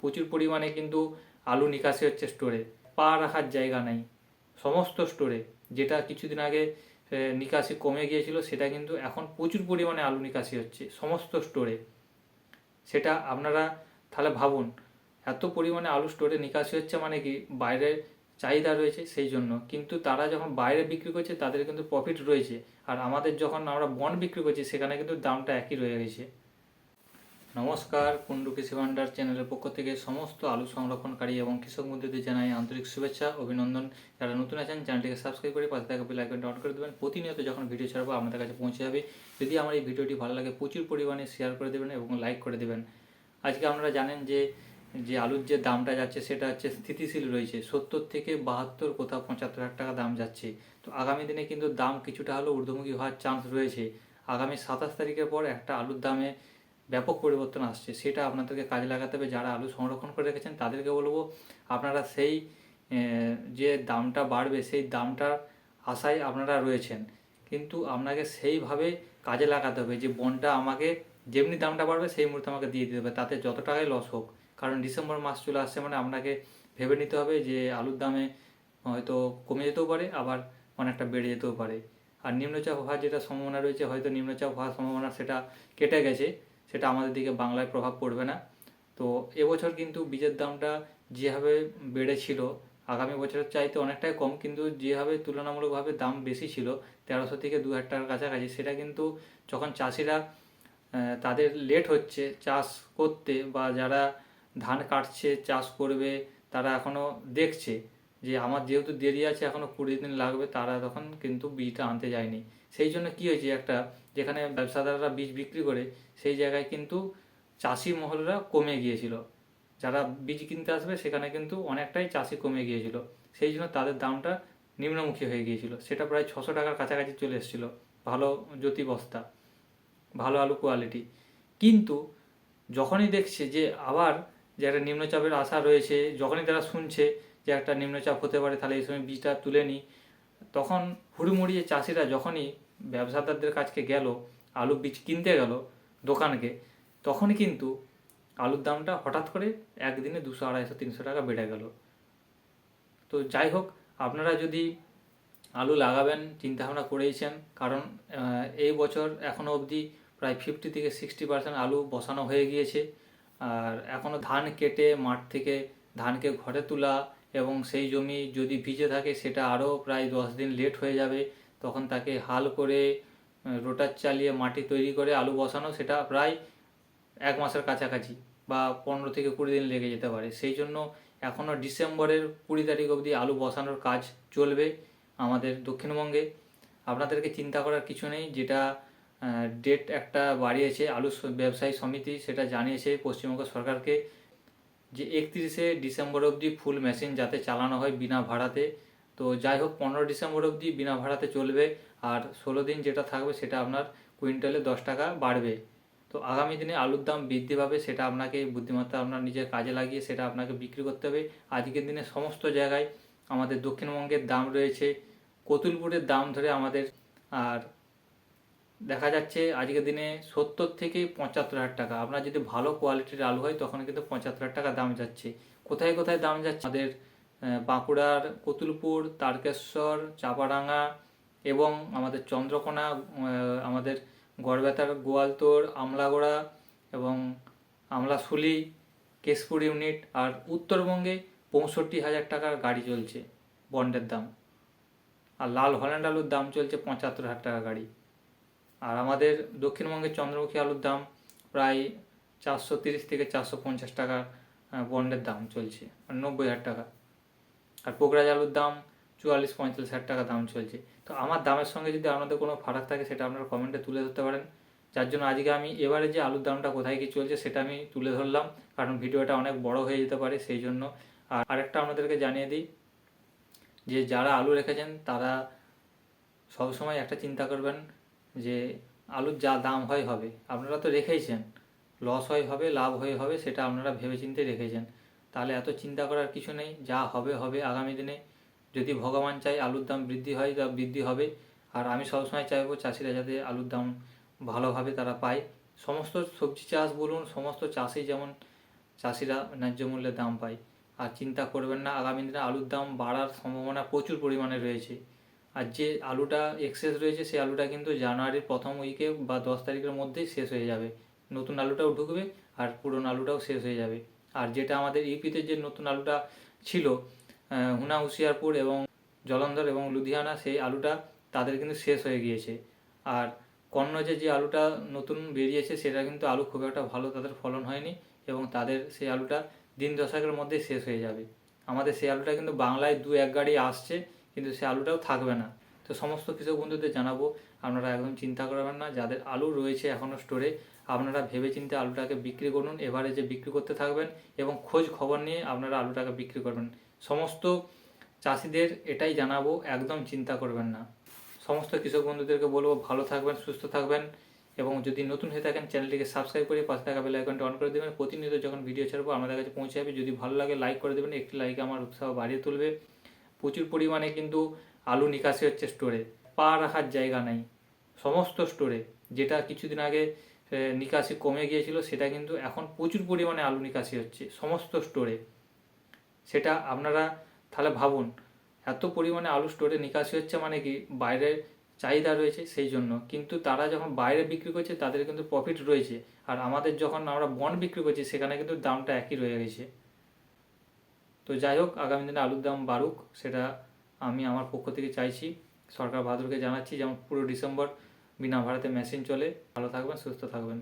প্রচুর পরিমাণে কিন্তু আলু নিকাশি হচ্ছে স্টোরে পা রাখার জায়গা নেই। সমস্ত স্টোরে যেটা কিছুদিন আগে নিকাশি কমে গিয়েছিল, সেটা কিন্তু এখন প্রচুর পরিমাণে আলু নিকাশি হচ্ছে, সমস্ত স্টোরে সেটা আপনারা তাহলে ভাবুন, এত পরিমাণে আলু স্টোরে নিকাশি হচ্ছে মানে কি বাইরে চাহিদা রয়েছে সেই জন্য। কিন্তু তারা যখন বাইরে বিক্রি করছে, তাদের কিন্তু প্রফিট রয়েছে। আর আমাদের যখন আমরা বন বিক্রি করছি, সেখানে কিন্তু দামটা একই রয়ে গেছে। নমস্কার কুন্ডু কৃষি ভান্ডার চ্যানেলের পক্ষ থেকে সমস্ত আলু সংরক্ষণকারী এবং কৃষক বন্ধুদের জানাই আন্তরিক শুভেচ্ছা, অভিনন্দন। যারা নতুন আছেন, চ্যানেলটিকে সাবস্ক্রাইব করে পাশে থাকা বেল আইকনটা অন করে দেবেন। প্রতিনিয়ত যখন ভিডিও ছাড়বো আপনাদের কাছে পৌঁছে যাবে। যদি আমার এই ভিডিওটি ভালো লাগে, প্রচুর পরিমাণে শেয়ার করে দেবেন এবং লাইক করে দেবেন। আজকে আপনারা জানেন যে যে আলুর যে দামটা যাচ্ছে, সেটা হচ্ছে স্থিতিশীল রয়েছে। সত্তর থেকে বাহাত্তর, কোথাও পঁচাত্তর হাজার টাকা দাম যাচ্ছে। তো আগামী দিনে কিন্তু দাম কিছুটা হলেও ঊর্ধ্বমুখী হওয়ার চান্স রয়েছে। আগামী সাতাশ তারিখের পর একটা আলুর দামে ব্যাপক পরিবর্তন আসছে, সেটা আপনাদেরকে কাজে লাগাতে হবে। যারা আলু সংরক্ষণ করে রেখেছেন, তাদেরকে বলব আপনারা সেই যে দামটা বাড়বে, সেই দামটার আশায় আপনারা রয়েছেন। কিন্তু আপনাকে সেইভাবে কাজে লাগাতে হবে যে বনটা আমাকে যেমনি দামটা বাড়বে, সেই মুহূর্তে আমাকে দিয়ে দিতে হবে। তাতে যত টাকাই লস হোক, কারণ ডিসেম্বর মাস চলে আসছে মানে আপনাকে ভেবে নিতে হবে যে আলুর দামে হয়তো কমে যেতেও পারে, আবার অনেকটা বেড়ে যেতেও পারে। আর নিম্নচাপ হওয়ার যেটা সম্ভাবনা রয়েছে, হয়তো নিম্নচাপ হওয়ার সম্ভাবনা সেটা কেটে গেছে। সেটা আমাদের দিকে বাংলায় প্রভাব পড়বে না। তো এবছর কিন্তু বীজের দামটা যেভাবে বেড়েছিল, আগামী বছরের চাইতে অনেকটাই কম, কিন্তু যেভাবে তুলনামূলকভাবে দাম বেশি ছিল, তেরোশো থেকে দু হাজার টাকার কাছাকাছি, সেটা কিন্তু যখন চাষিরা তাদের লেট হচ্ছে, চাষ করতে বা যারা ধান কাটছে, চাষ করবে, তারা এখনও দেখছে। যে আমার যেহেতু দেরি আছে এখনও কুড়ি দিন লাগবে, তারা তখন কিন্তু বীজটা আনতে যায়নি। সেই জন্য কি হয়েছে একটা, যেখানে ব্যবসাদাররা বীজ বিক্রি করে, সেই জায়গায় কিন্তু চাষি মহলরা কমে গিয়েছিল। যারা বীজ কিনতে আসবে, সেখানে কিন্তু অনেকটাই চাষি কমে গিয়েছিল। সেই জন্য তাদের দামটা নিম্নমুখী হয়ে গিয়েছিল। সেটা প্রায় ছশো টাকার কাছাকাছি চলে এসেছিল। ভালো জ্যোতি বস্তা, ভালো আলু কোয়ালিটি কিন্তু যখনই দেখছে যে আবার যে একটা নিম্নচাপের আশা রয়েছে, যখনই তারা শুনছে যে একটা নিম্নচাপ হতে পারে, তাহলে এই সময় বীজটা তুলে নিই। তখন হুড়মুড়িয়ে চাষিরা যখনই ব্যবসাদারদের কাছকে গেল, আলু বীজ কিনতে গেল দোকানকে, তখনই কিন্তু আলুর দামটা হঠাৎ করে একদিনে দুশো, আড়াইশো, তিনশো টাকা বেড়ে গেল। তো যাই হোক, আপনারা যদি আলু লাগাবেন, চিন্তাভাবনা করেইছেন, কারণ এই বছর এখনও অবধি প্রায় ফিফটি থেকে সিক্সটি পার্সেন্ট আলু বসানো হয়ে গিয়েছে। আর এখনও ধান কেটে মাঠ থেকে ধানকে ঘরে তোলা এবং সেই জমি যদি ভিজে থাকে, সেটা আরও প্রায় দশ দিন লেট হয়ে যাবে। তখন তাকে হাল করে রোটার চালিয়ে মাটি তৈরি করে আলু বসানো, সেটা প্রায় এক মাসের কাছাকাছি বা পনেরো থেকে কুড়ি দিন লেগে যেতে পারে। সেই জন্য এখনও ডিসেম্বরের কুড়ি তারিখ অবধি আলু বসানোর কাজ চলবে আমাদের দক্ষিণবঙ্গে। আপনাদেরকে চিন্তা করার কিছু নেই, যেটা ডেট একটা বাড়িয়েছে আলু ব্যবসায়ী সমিতি, সেটা জানিয়েছে পশ্চিমবঙ্গ সরকারকে। যে একত্রিশে ডিসেম্বর অবধি ফুল মেশিন যাতে চালানো হয় বিনা ভাড়াতে। তো যাই হোক, পনেরো ডিসেম্বর অবধি বিনা ভাড়াতে চলবে। আর ষোলো দিন যেটা থাকবে সেটা আপনার কুইন্টালে দশ টাকা বাড়বে। তো আগামী দিনে আলুর দাম বৃদ্ধি পাবে, সেটা আপনাকে বুদ্ধিমত্তা আপনার নিজের কাজে লাগিয়ে সেটা আপনাকে বিক্রি করতে হবে। আজকের দিনে সমস্ত জায়গায় আমাদের দক্ষিণবঙ্গের দাম রয়েছে। কতুলপুরের দাম ধরে আমাদের আর দেখা যাচ্ছে আজকের দিনে সত্তর থেকে পঁচাত্তর হাজার টাকা। আপনার যদি ভালো কোয়ালিটির আলু হয়, তখন কিন্তু পঁচাত্তর হাজার টাকা দাম যাচ্ছে। কোথায় কোথায় দাম যাচ্ছে? আমাদের বাঁকুড়ার কতুলপুর, তারকেশ্বর, চাপাডাঙ্গা এবং আমাদের চন্দ্রকোনা আমাদের গড়বেতার গোয়ালতোড় আমলাগোড়া এবং আমলাশুলি কেশপুর ইউনিট আর উত্তরবঙ্গে পঁয়ষট্টি হাজার টাকার গাড়ি চলছে, বন্ডের দাম। আর লাল হল্যান্ড আলুর দাম চলছে পঁচাত্তর হাজার টাকা গাড়ি। আর আমাদের দক্ষিণবঙ্গের চন্দ্রমুখী আলুর দাম প্রায় চারশো তিরিশ থেকে চারশো পঞ্চাশ টাকা বন্ডের দাম চলছে মানে নব্বই হাজার টাকা। আর পোকরাজ আলুর দাম চুয়াল্লিশ, পঁয়তাল্লিশ হাজার টাকা দাম চলছে। তো আমার দামের সঙ্গে যদি আপনাদের কোনো ফারাক থাকে, সেটা আপনারা কমেন্টে তুলে ধরতে পারেন। যার জন্য আজকে আমি এবারে যে আলুর দামটা কোথায় কি চলছে, সেটা আমি তুলে ধরলাম। কারণ ভিডিওটা অনেক বড় হয়ে যেতে পারে, সেই জন্য। আর আরেকটা আপনাদেরকে জানিয়ে দিই, যে যারা আলু রেখেছেন, তারা সবসময় একটা চিন্তা করবেন যে আলুর যা দাম হয় হবে, আপনারা তো রেখেইছেন। লস হয় হবে, লাভ হয়ে হবে, সেটা আপনারা ভেবেচিন্তে রেখেছেন তাহলে এত চিন্তা করার কিছু নেই, যা হবে হবে আগামী দিনে। যদি ভগবান চাই আলুর দাম বৃদ্ধি হয়, তা বৃদ্ধি হবে। আর আমি সবসময় চাইব চাষিরা যাতে আলুর দাম ভালোভাবে তারা পায়। সমস্ত সবজি চাষ বলুন, সমস্ত চাষই যেমন চাষিরা ন্যায্য মূল্যে দাম পায়। আর চিন্তা করবেন না, আগামী দিনে আলুর দাম বাড়ার সম্ভাবনা প্রচুর পরিমাণে রয়েছে। আর যে আলুটা এক্সেস রয়েছে, সেই আলুটা কিন্তু জানুয়ারির প্রথম উইকে বা দশ তারিখের মধ্যেই শেষ হয়ে যাবে। নতুন আলুটাও ঢুকবে আর পুরনো আলুটাও শেষ হয়ে যাবে। আর যেটা আমাদের ইউপিতে যে নতুন আলুটা ছিল হুনা হুশিয়ারপুর এবং জলন্ধর এবং লুধিয়ানা, সেই আলুটা তাদের কিন্তু শেষ হয়ে গিয়েছে। আর কন্নজে যে আলুটা নতুন বেরিয়েছে, সেটা কিন্তু আলু খুব একটা ভালো তাদের ফলন হয়নি এবং তাদের সেই আলুটা দিন দশকের মধ্যেই শেষ হয়ে যাবে। আমাদের সেই আলুটা কিন্তু বাংলায় দু এক গাড়ি আসছে কিন্তু সে আলুটাও থাকবে না। তো সমস্ত কৃষক বন্ধুদের জানাব, আপনারা একদম চিন্তা করবেন না, যাদের আলু রয়েছে এখনও স্টোরে আপনারা ভেবে চিন্তে আলুটাকে বিক্রি করুন, এবারে যে বিক্রি করতে থাকবেন এবং খোঁজ খবর নিয়ে আপনারা আলুটাকে বিক্রি করবেন। সমস্ত চাষিদের এটাই জানাব, একদম চিন্তা করবেন না। সমস্ত কৃষক বন্ধুদেরকে বলব, ভালো থাকবেন, সুস্থ থাকবেন এবং যদি নতুন হয়ে থাকেন, চ্যানেলটিকে সাবস্ক্রাইব করে পাশে থাকা বেল আইকনটি অন করে দেবেন। প্রতিনিয়ত যখন ভিডিও ছাড়বো, আমাদের কাছে পৌঁছে যাবে। যদি ভালো লাগে লাইক করে দেবেন। একটি লাইক আমার উৎসাহ বাড়িয়ে তুলবে। প্রচুর পরিমাণে কিন্তু আলু নিকাশি হচ্ছে স্টোরে পা রাখার জায়গা নেই। সমস্ত স্টোরে যেটা কিছুদিন আগে নিকাশি কমে গিয়েছিল, সেটা কিন্তু এখন প্রচুর পরিমাণে আলু নিকাশি হচ্ছে, সমস্ত স্টোরে সেটা আপনারা তাহলে ভাবুন, এত পরিমাণে আলু স্টোরে নিকাশি হচ্ছে মানে কি বাইরে চাহিদা রয়েছে সেই জন্য। কিন্তু তারা যখন বাইরে বিক্রি করছে, তাদের কিন্তু প্রফিট রয়েছে। আর আমাদের যখন আমরা বন বিক্রি করছি, সেখানে কিন্তু দামটা একই রয়ে গেছে। তো যাই হোক, আগামী দিনে আলুর দাম বাড়ুক, সেটা আমি আমার পক্ষ থেকে চাইছি। সরকার ভাদুরকে জানাচ্ছি যেমন পুরো ডিসেম্বর বিনা ভাড়াতে মেশিন চলে। ভালো থাকবেন, সুস্থ থাকবেন।